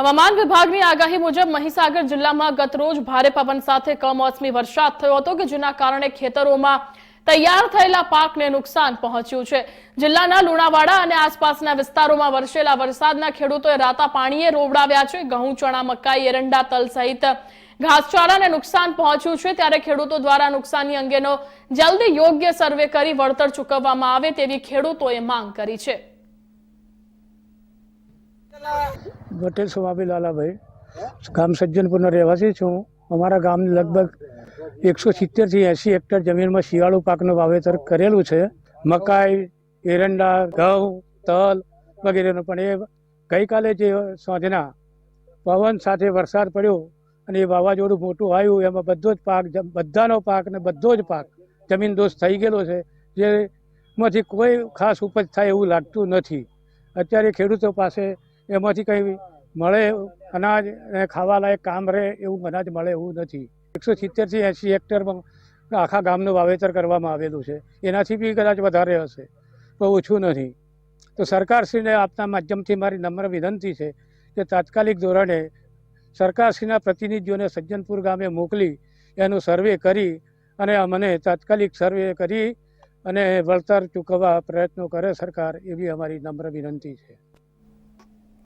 હવામાન વિભાગની આગાહી મુજબ મહીસાગર જિલ્લામાં ગતરોજ ભારે પવન સાથે કમોસમી વરસાદ થયો હતો કે જેના કારણે ખેતરોમાં તૈયાર થયેલા પાકને નુકસાન પહોંચ્યું છે. જિલ્લાના લુણાવાડા અને આસપાસના વિસ્તારોમાં વરસેલા વરસાદના ખેડૂતોએ રાતા પાણીએ રોવડાવ્યા છે. ઘઉં, ચણા, મકાઈ, એરંડા, તલ સહિત ઘાસચારાને નુકસાન પહોંચ્યું છે ત્યારે ખેડૂતો દ્વારા નુકસાની અંગેનો જલ્દી યોગ્ય સર્વે કરી વળતર ચૂકવવામાં આવે તેવી ખેડૂતોએ માંગ કરી છે. પટેલ સ્વામી લાલાભાઈ. ગામ સજ્જનપુરનો રહેવાસી છું. અમારા ગામ લગભગ એકસો સિત્તેરથી એંસી હેક્ટર જમીનમાં શિયાળુ પાકનું વાવેતર કરેલું છે. મકાઈ, એરંડા, ઘઉં, તલ વગેરેનું પણ એ ગઈકાલે જે સાંજના પવન સાથે વરસાદ પડ્યો અને એ વાવાઝોડું મોટું આવ્યું, એમાં બધો જ પાક બધાનો પાક ને બધો જ પાક જમીન દોષ થઈ ગયેલો છે. જેમાંથી કોઈ ખાસ ઉપજ થાય એવું લાગતું નથી. અત્યારે ખેડૂતો પાસે એમાંથી કંઈ મળે, અનાજ અને ખાવા લાયક કામ રહે એવું અનાજ મળે એવું નથી. એકસો સિત્તેરથી એંસી હેક્ટરમાં આખા ગામનું વાવેતર કરવામાં આવેલું છે. એનાથી બી કદાચ વધારે હશે, તો ઓછું નથી. તો સરકારશ્રીને આપના માધ્યમથી મારી નમ્ર વિનંતી છે કે તાત્કાલિક ધોરણે સરકારશ્રીના પ્રતિનિધિઓને સજ્જનપુર ગામે મોકલી એનું સર્વે કરી અને અમને તાત્કાલિક સર્વે કરી અને વળતર ચૂકવવા પ્રયત્નો કરે સરકાર એવી અમારી નમ્ર વિનંતી છે.